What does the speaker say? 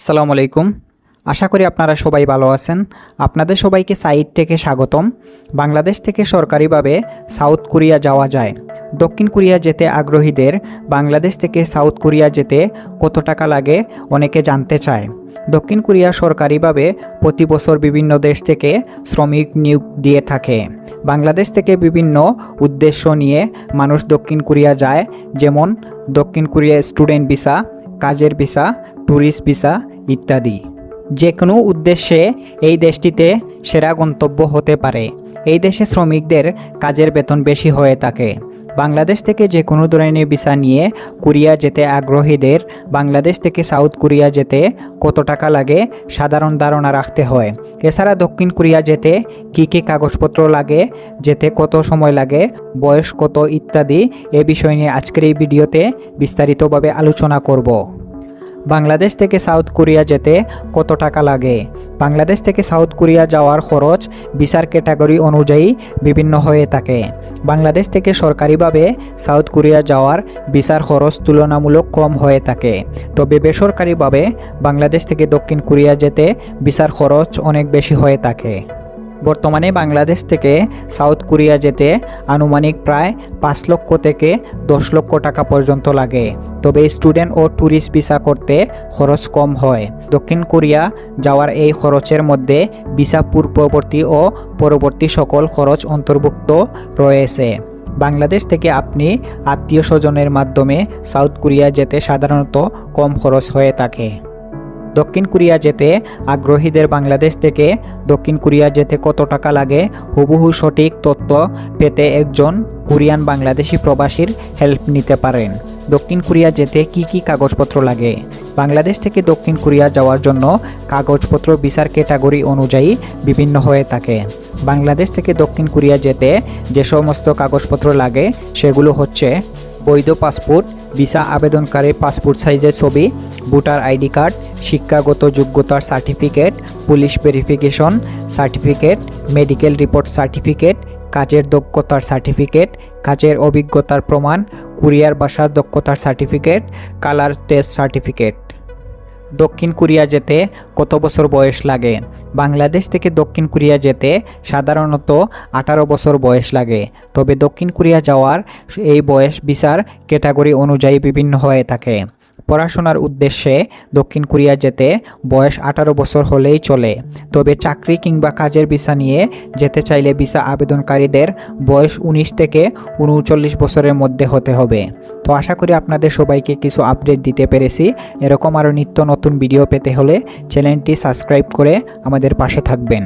আসসালামু আলাইকুম। আশা করি আপনারা সবাই ভালো আছেন। আপনাদের সবাইকে সাইট থেকে স্বাগতম। বাংলাদেশ থেকে সরকারিভাবে সাউথ কোরিয়া যাওয়া যায়। দক্ষিণ কোরিয়া যেতে আগ্রহীদের বাংলাদেশ থেকে সাউথ কোরিয়া যেতে কত টাকা লাগে অনেকে জানতে চায়। দক্ষিণ কোরিয়া সরকারিভাবে প্রতি বছর বিভিন্ন দেশ থেকে শ্রমিক নিয়োগ দিয়ে থাকে। বাংলাদেশ থেকে বিভিন্ন উদ্দেশ্য নিয়ে মানুষ দক্ষিণ কোরিয়া যায়। যেমন দক্ষিণ কোরিয়া স্টুডেন্ট ভিসা, কাজের ভিসা, ট্যুরিস্ট ভিসা ইত্যাদি। যে কোনো উদ্দেশ্যে এই দেশটিতে সেরা গন্তব্য হতে পারে। এই দেশে শ্রমিকদের কাজের বেতন বেশি হয়ে থাকে। বাংলাদেশ থেকে যে কোনো ধরনের ভিসা নিয়ে কোরিয়া যেতে আগ্রহীদের বাংলাদেশ থেকে সাউথ কোরিয়া যেতে কত টাকা লাগে সাধারণ ধারণা রাখতে হয়। এছাড়া দক্ষিণ কোরিয়া যেতে কী কী কাগজপত্র লাগে, যেতে কত সময় লাগে, বয়স কত ইত্যাদি এ বিষয় নিয়ে আজকের এই ভিডিওতে বিস্তারিতভাবে আলোচনা করব। বাংলাদেশ থেকে সাউথ কোরিয়া যেতে কত টাকা লাগে? বাংলাদেশ থেকে সাউথ কোরিয়া যাওয়ার খরচ বিচার ক্যাটাগরি অনুযায়ী বিভিন্ন হয়ে থাকে। বাংলাদেশ থেকে সরকারিভাবে সাউথ কোরিয়া যাওয়ার বিচার খরচ তুলনামূলক কম হয়ে থাকে। তবে বেসরকারিভাবে বাংলাদেশ থেকে দক্ষিণ কোরিয়া যেতে বিচার খরচ অনেক বেশি হয়ে থাকে। বর্তমানে বাংলাদেশ থেকে সাউথ কোরিয়া যেতে আনুমানিক প্রায় পাঁচ লক্ষ থেকে দশ লক্ষ টাকা পর্যন্ত লাগে। তবে স্টুডেন্ট ও ট্যুরিস্ট ভিসা করতে খরচ কম হয়। দক্ষিণ কোরিয়া যাওয়ার এই খরচের মধ্যে ভিসা পূর্ববর্তী ও পরবর্তী সকল খরচ অন্তর্ভুক্ত রয়েছে। বাংলাদেশ থেকে আপনি আত্মীয় স্বজনের মাধ্যমে সাউথ কোরিয়া যেতে সাধারণত কম খরচ হয়ে থাকে। দক্ষিণ কোরিয়া যেতে আগ্রহীদের বাংলাদেশ থেকে দক্ষিণ কোরিয়া যেতে কত টাকা লাগে? হুবহু সঠিক তথ্য পেতে একজন কোরিয়ান বাংলাদেশি প্রবাসীর হেল্প নিতে পারেন। দক্ষিণ কোরিয়া যেতে কি কি কাগজপত্র লাগে? বাংলাদেশ থেকে দক্ষিণ কোরিয়া যাওয়ার জন্য কাগজপত্র বিচার ক্যাটাগরি অনুযায়ী বিভিন্ন হয়ে থাকে। বাংলাদেশ থেকে দক্ষিণ কোরিয়া যেতে যে সমস্ত কাগজপত্র লাগে, সেগুলো হচ্ছে বৈধ পাসপোর্ট, ভিসা আবেদনকারীর পাসপোর্ট সাইজের ছবি, ভোটার আইডি কার্ড, শিক্ষাগত যোগ্যতার certificate, police verification certificate, medical report certificate, কাজের দক্ষতার সার্টিফিকেট, কাজের অভিজ্ঞতার প্রমাণ, কুরিয়ার বাসার দক্ষতার সার্টিফিকেট, কালার টেস্ট সার্টিফিকেট। দক্ষিণ কোরিয়া যেতে কত বছর বয়স লাগে? বাংলাদেশ থেকে দক্ষিণ কোরিয়া যেতে সাধারণত আঠারো বছর বয়স লাগে। তবে দক্ষিণ কোরিয়া যাওয়ার এই বয়স বিচার ক্যাটাগরি অনুযায়ী বিভিন্ন হয়ে থাকে। পড়াশোনার উদ্দেশ্যে দক্ষিণ কোরিয়া যেতে বয়স আঠারো বছর হলেই চলে। তবে চাকরি কিংবা কাজের ভিসা নিয়ে যেতে চাইলে ভিসা আবেদনকারীদের বয়স উনিশ থেকে উনচল্লিশ বছরের মধ্যে হতে হবে। তো আশা করি আপনাদের সবাইকে কিছু আপডেট দিতে পেরেছি। এরকম আরও নিত্য নতুন ভিডিও পেতে হলে চ্যানেলটি সাবস্ক্রাইব করে আমাদের পাশে থাকবেন।